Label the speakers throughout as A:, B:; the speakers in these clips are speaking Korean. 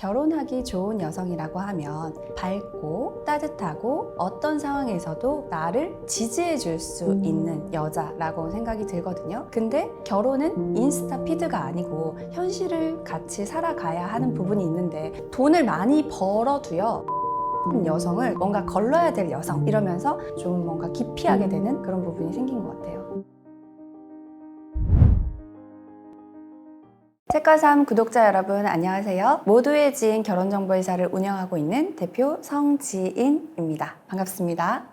A: 결혼하기 좋은 여성이라고 하면 밝고 따뜻하고 어떤 상황에서도 나를 지지해 줄 수 있는 여자라고 생각이 들거든요. 근데 결혼은 인스타 피드가 아니고 현실을 같이 살아가야 하는 부분이 있는데 돈을 많이 벌어도요. 여성을 뭔가 걸러야 될 여성 이러면서 좀 뭔가 기피하게 되는 그런 부분이 생긴 것 같아요. 책가삼 구독자 여러분 안녕하세요. 모두의 지인 결혼정보회사를 운영하고 있는 대표 성지인입니다. 반갑습니다.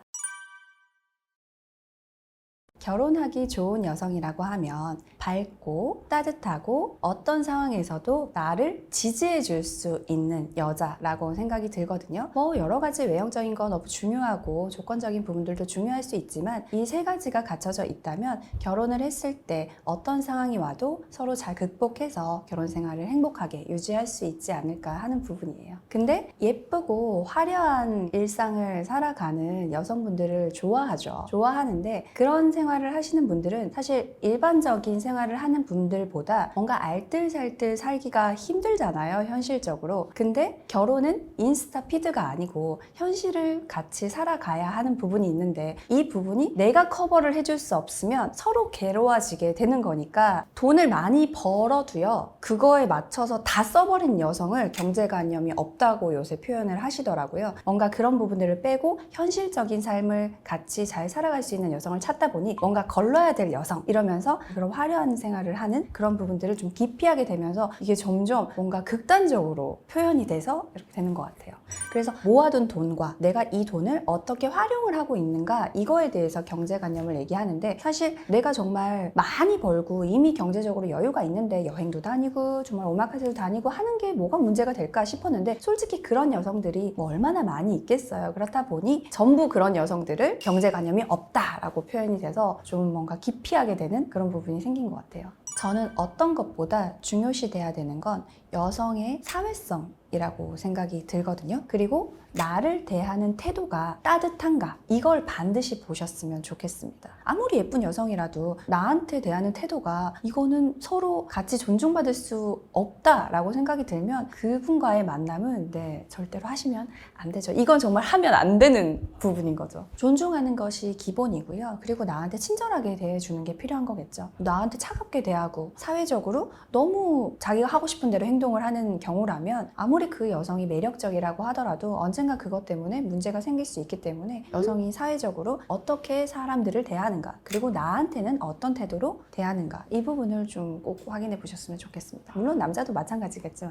A: 결혼하기 좋은 여성이라고 하면 밝고 따뜻하고 어떤 상황에서도 나를 지지해 줄 수 있는 여자라고 생각이 들거든요. 뭐 여러 가지 외형적인 건 너무 중요하고 조건적인 부분들도 중요할 수 있지만 이 세 가지가 갖춰져 있다면 결혼을 했을 때 어떤 상황이 와도 서로 잘 극복해서 결혼 생활을 행복하게 유지할 수 있지 않을까 하는 부분이에요. 근데 예쁘고 화려한 일상을 살아가는 여성분들을 좋아하죠. 좋아하는데 그런 생활 을 하시는 분들은 사실 일반적인 생활을 하는 분들보다 뭔가 알뜰살뜰 살기가 힘들잖아요, 현실적으로. 근데 결혼은 인스타 피드가 아니고 현실을 같이 살아가야 하는 부분이 있는데 이 부분이 내가 커버를 해줄 수 없으면 서로 괴로워지게 되는 거니까 돈을 많이 벌어도요, 그거에 맞춰서 다 써버린 여성을 경제관념이 없다고 요새 표현을 하시더라고요. 뭔가 그런 부분들을 빼고 현실적인 삶을 같이 잘 살아갈 수 있는 여성을 찾다 보니 뭔가 걸러야 될 여성 이러면서 그런 화려한 생활을 하는 그런 부분들을 좀 기피하게 되면서 이게 점점 뭔가 극단적으로 표현이 돼서 이렇게 되는 것 같아요. 그래서 모아둔 돈과 내가 이 돈을 어떻게 활용을 하고 있는가 이거에 대해서 경제관념을 얘기하는데 사실 내가 정말 많이 벌고 이미 경제적으로 여유가 있는데 여행도 다니고 정말 오마카세도 다니고 하는 게 뭐가 문제가 될까 싶었는데 솔직히 그런 여성들이 뭐 얼마나 많이 있겠어요. 그렇다 보니 전부 그런 여성들을 경제관념이 없다라고 표현이 돼서 좀 뭔가 기피하게 되는 그런 부분이 생긴 것 같아요. 저는 어떤 것보다 중요시 돼야 되는 건 여성의 사회성이라고 생각이 들거든요. 그리고 나를 대하는 태도가 따뜻한가 이걸 반드시 보셨으면 좋겠습니다. 아무리 예쁜 여성이라도 나한테 대하는 태도가 이거는 서로 같이 존중받을 수 없다라고 생각이 들면 그분과의 만남은 네 절대로 하시면 안 되죠. 이건 정말 하면 안 되는 부분인 거죠. 존중하는 것이 기본이고요. 그리고 나한테 친절하게 대해주는 게 필요한 거겠죠. 나한테 차갑게 대하고 사회적으로 너무 자기가 하고 싶은 대로 행 동을 하는 경우라면 아무리 그 여성이 매력적이라고 하더라도 언젠가 그것 때문에 문제가 생길 수 있기 때문에 여성이 사회적으로 어떻게 사람들을 대하는가 그리고 나한테는 어떤 태도로 대하는가 이 부분을 좀 꼭 확인해 보셨으면 좋겠습니다. 물론 남자도 마찬가지겠죠.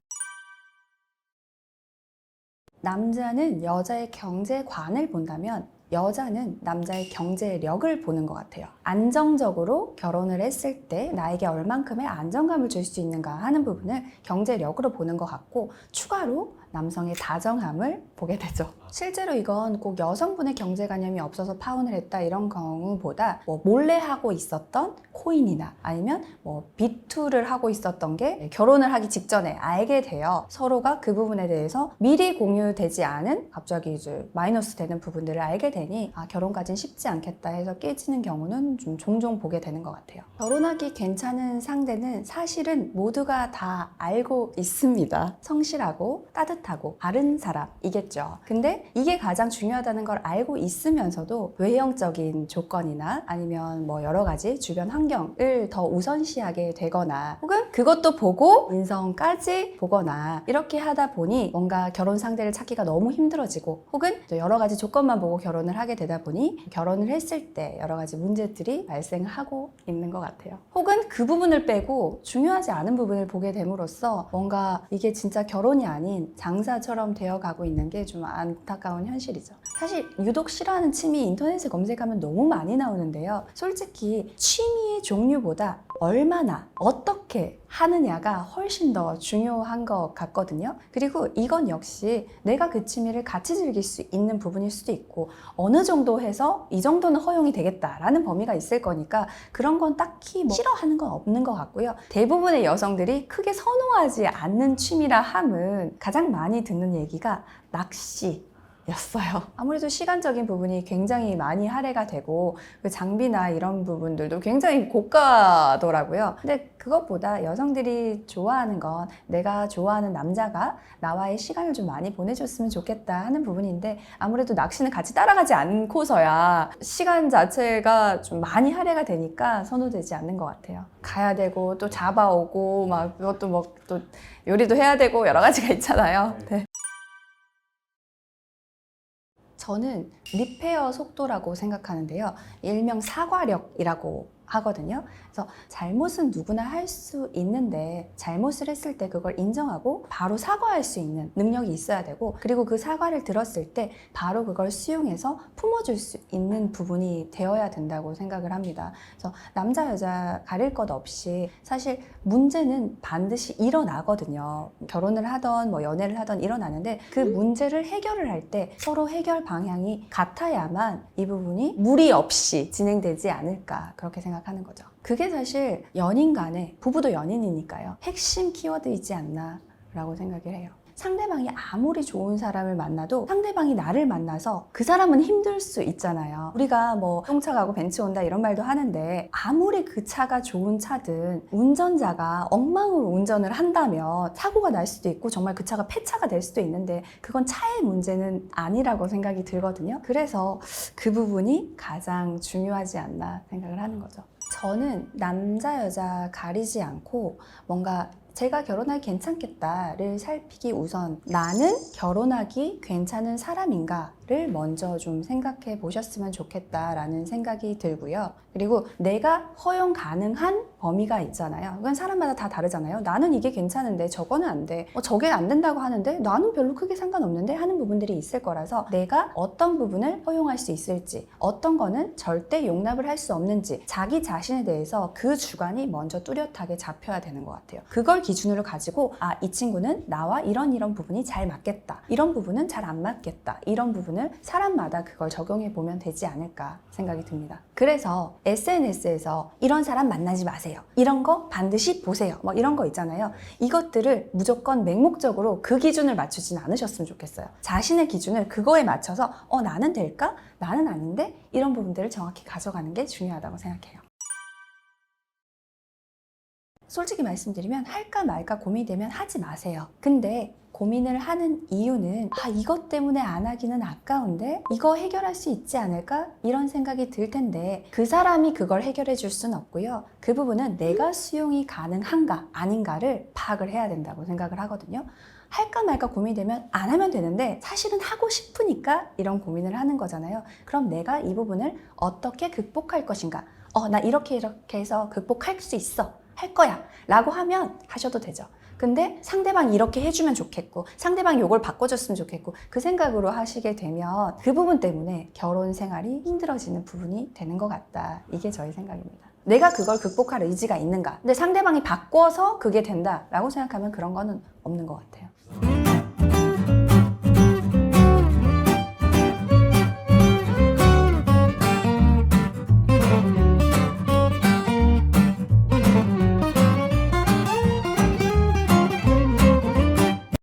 A: 남자는 여자의 경제관을 본다면 여자는 남자의 경제력을 보는 것 같아요. 안정적으로 결혼을 했을 때 나에게 얼만큼의 안정감을 줄 수 있는가 하는 부분을 경제력으로 보는 것 같고 추가로 남성의 다정함을 보게 되죠. 실제로 이건 꼭 여성분의 경제관념이 없어서 파혼을 했다 이런 경우보다 뭐 몰래 하고 있었던 코인이나 아니면 뭐 비투를 하고 있었던 게 결혼을 하기 직전에 알게 되어 서로가 그 부분에 대해서 미리 공유되지 않은 갑자기 이제 마이너스 되는 부분들을 알게 되니 아 결혼까지는 쉽지 않겠다 해서 깨지는 경우는 좀 종종 보게 되는 것 같아요. 결혼하기 괜찮은 상대는 사실은 모두가 다 알고 있습니다. 성실하고 따뜻 하고 바른 사람이겠죠. 근데 이게 가장 중요하다는 걸 알고 있으면서도 외형적인 조건이나 아니면 뭐 여러 가지 주변 환경을 더 우선시하게 되거나 혹은 그것도 보고 인성까지 보거나 이렇게 하다 보니 뭔가 결혼 상대를 찾기가 너무 힘들어지고 혹은 또 여러 가지 조건만 보고 결혼을 하게 되다 보니 결혼을 했을 때 여러 가지 문제들이 발생하고 있는 것 같아요. 혹은 그 부분을 빼고 중요하지 않은 부분을 보게 됨으로써 뭔가 이게 진짜 결혼이 아닌 장사처럼 되어가고 있는 게 좀 안타까운 현실이죠. 사실 유독 싫어하는 취미 인터넷에 검색하면 너무 많이 나오는데요. 솔직히 취미의 종류보다 얼마나 어떻게 하느냐가 훨씬 더 중요한 것 같거든요. 그리고 이건 역시 내가 그 취미를 같이 즐길 수 있는 부분일 수도 있고 어느 정도 해서 이 정도는 허용이 되겠다라는 범위가 있을 거니까 그런 건 딱히 뭐 싫어하는 건 없는 것 같고요. 대부분의 여성들이 크게 선호하지 않는 취미라 함은 가장 많이 듣는 얘기가 낚시, 였어요. 아무래도 시간적인 부분이 굉장히 많이 할애가 되고 그 장비나 이런 부분들도 굉장히 고가더라고요. 근데 그것보다 여성들이 좋아하는 건 내가 좋아하는 남자가 나와의 시간을 좀 많이 보내줬으면 좋겠다 하는 부분인데 아무래도 낚시는 같이 따라가지 않고서야 시간 자체가 좀 많이 할애가 되니까 선호되지 않는 것 같아요. 가야 되고 또 잡아오고 막 그것도 뭐 또 요리도 해야 되고 여러 가지가 있잖아요. 네. 저는 리페어 속도라고 생각하는데요. 일명 사과력이라고 하거든요. 그래서 잘못은 누구나 할 수 있는데 잘못을 했을 때 그걸 인정하고 바로 사과할 수 있는 능력이 있어야 되고 그리고 그 사과를 들었을 때 바로 그걸 수용해서 품어줄 수 있는 부분이 되어야 된다고 생각을 합니다. 그래서 남자 여자 가릴 것 없이 사실 문제는 반드시 일어나거든요. 결혼을 하던 뭐 연애를 하던 일어나는데 그 문제를 해결을 할 때 서로 해결 방향이 같아야만 이 부분이 무리 없이 진행되지 않을까 그렇게 생각하는 거죠. 그게 사실 연인 간에 부부도 연인이니까요. 핵심 키워드이지 않나 라고 생각을 해요. 상대방이 아무리 좋은 사람을 만나도 상대방이 나를 만나서 그 사람은 힘들 수 있잖아요. 우리가 뭐 똥차 가고 벤츠 온다 이런 말도 하는데 아무리 그 차가 좋은 차든 운전자가 엉망으로 운전을 한다면 사고가 날 수도 있고 정말 그 차가 폐차가 될 수도 있는데 그건 차의 문제는 아니라고 생각이 들거든요. 그래서 그 부분이 가장 중요하지 않나 생각을 하는 거죠. 저는 남자 여자 가리지 않고 뭔가 제가 결혼하기 괜찮겠다를 살피기 우선 나는 결혼하기 괜찮은 사람인가를 먼저 좀 생각해 보셨으면 좋겠다라는 생각이 들고요. 그리고 내가 허용 가능한 범위가 있잖아요. 그건 사람마다 다 다르잖아요. 나는 이게 괜찮은데 저거는 안 돼. 어, 저게 안 된다고 하는데 나는 별로 크게 상관없는데 하는 부분들이 있을 거라서 내가 어떤 부분을 허용할 수 있을지 어떤 거는 절대 용납을 할 수 없는지 자기 자신에 대해서 그 주관이 먼저 뚜렷하게 잡혀야 되는 것 같아요. 그걸 기준으로 가지고 아, 이 친구는 나와 이런 이런 부분이 잘 맞겠다. 이런 부분은 잘 안 맞겠다. 이런 부분을 사람마다 그걸 적용해 보면 되지 않을까 생각이 듭니다. 그래서 SNS에서 이런 사람 만나지 마세요. 이런 거 반드시 보세요. 뭐 이런 거 있잖아요. 이것들을 무조건 맹목적으로 그 기준을 맞추진 않으셨으면 좋겠어요. 자신의 기준을 그거에 맞춰서 어 나는 될까? 나는 아닌데 이런 부분들을 정확히 가져가는 게 중요하다고 생각해요. 솔직히 말씀드리면 할까 말까 고민되면 하지 마세요. 근데 고민을 하는 이유는 아 이것 때문에 안 하기는 아까운데 이거 해결할 수 있지 않을까? 이런 생각이 들 텐데 그 사람이 그걸 해결해 줄 수는 없고요. 그 부분은 내가 수용이 가능한가 아닌가를 파악을 해야 된다고 생각을 하거든요. 할까 말까 고민되면 안 하면 되는데 사실은 하고 싶으니까 이런 고민을 하는 거잖아요. 그럼 내가 이 부분을 어떻게 극복할 것인가? 어 나 이렇게 이렇게 해서 극복할 수 있어 할 거야. 라고 하면 하셔도 되죠. 근데 상대방이 이렇게 해주면 좋겠고 상대방이 이걸 바꿔줬으면 좋겠고 그 생각으로 하시게 되면 그 부분 때문에 결혼 생활이 힘들어지는 부분이 되는 것 같다. 이게 저희 생각입니다. 내가 그걸 극복할 의지가 있는가. 근데 상대방이 바꿔서 그게 된다라고 생각하면 그런 거는 없는 것 같아요